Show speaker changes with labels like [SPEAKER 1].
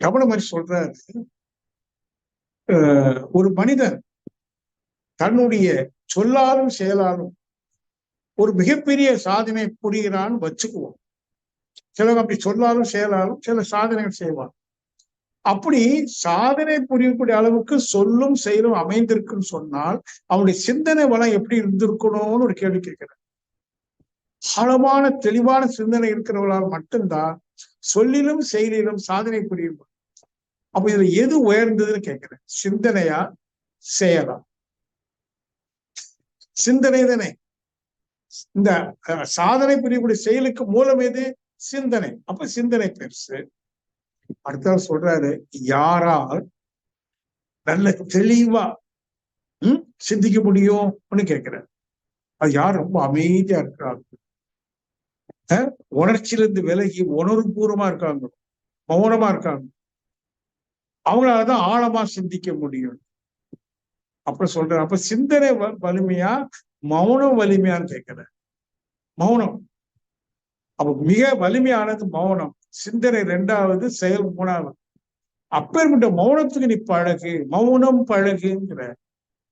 [SPEAKER 1] கவன மாதிரி சொல்றாரு. ஒரு மனிதன் தன்னுடைய சொல்லாலும் செயலாலும் ஒரு மிகப்பெரிய சாதனை புரிகிறான்னு வச்சுக்குவோம் சிலர் அப்படி சொல்லாலும் செயலாலும் சில சாதனைகள் செய்வான். அப்படி சாதனை புரியக்கூடிய அளவுக்கு சொல்லும் செயலும் அமைந்திருக்குன்னு சொன்னால் அவனுடைய சிந்தனை வளம் எப்படி இருந்திருக்கணும்னு ஒரு கேள்வி கேட்கிறேன் ஆழமான தெளிவான சிந்தனை இருக்கிறவர்களால் மட்டும்தான் சொல்லிலும் செயலிலும் சாதனை புரியும். அப்ப இதுல எது உயர்ந்ததுன்னு கேட்கிறேன் சிந்தனையா? செயலா? சிந்தனை தானே? இந்த சாதனை புரியக்கூடிய செயலுக்கு மூலம் எது? சிந்தனை. அப்ப சிந்தனை பெருசு. அடுத்த சொல்றாரு யாரால் நல்ல தெளிவா உம் சிந்திக்க முடியும்னு கேட்கிறார் அது யார்? ரொம்ப அமைதியா இருக்கிறாங்க. உணர்ச்சியிலிருந்து விலகி உணர்வுபூர்வமா இருக்காங்க. மௌனமா இருக்காங்க. அவங்களாலதான் ஆழமா சிந்திக்க முடியும். அப்ப சொல்ற அப்ப சிந்தனை வலிமையா மௌனம் வலிமையான்னு கேட்கிறேன். மௌனம். அப்ப மிக வலிமையானது மௌனம். சிந்தனை ரெண்டாவது செயல் மூணாவது. அப்பேற்பட்ட மௌனத்துக்கு நீ பழகு. மௌனம் பழகுங்கிற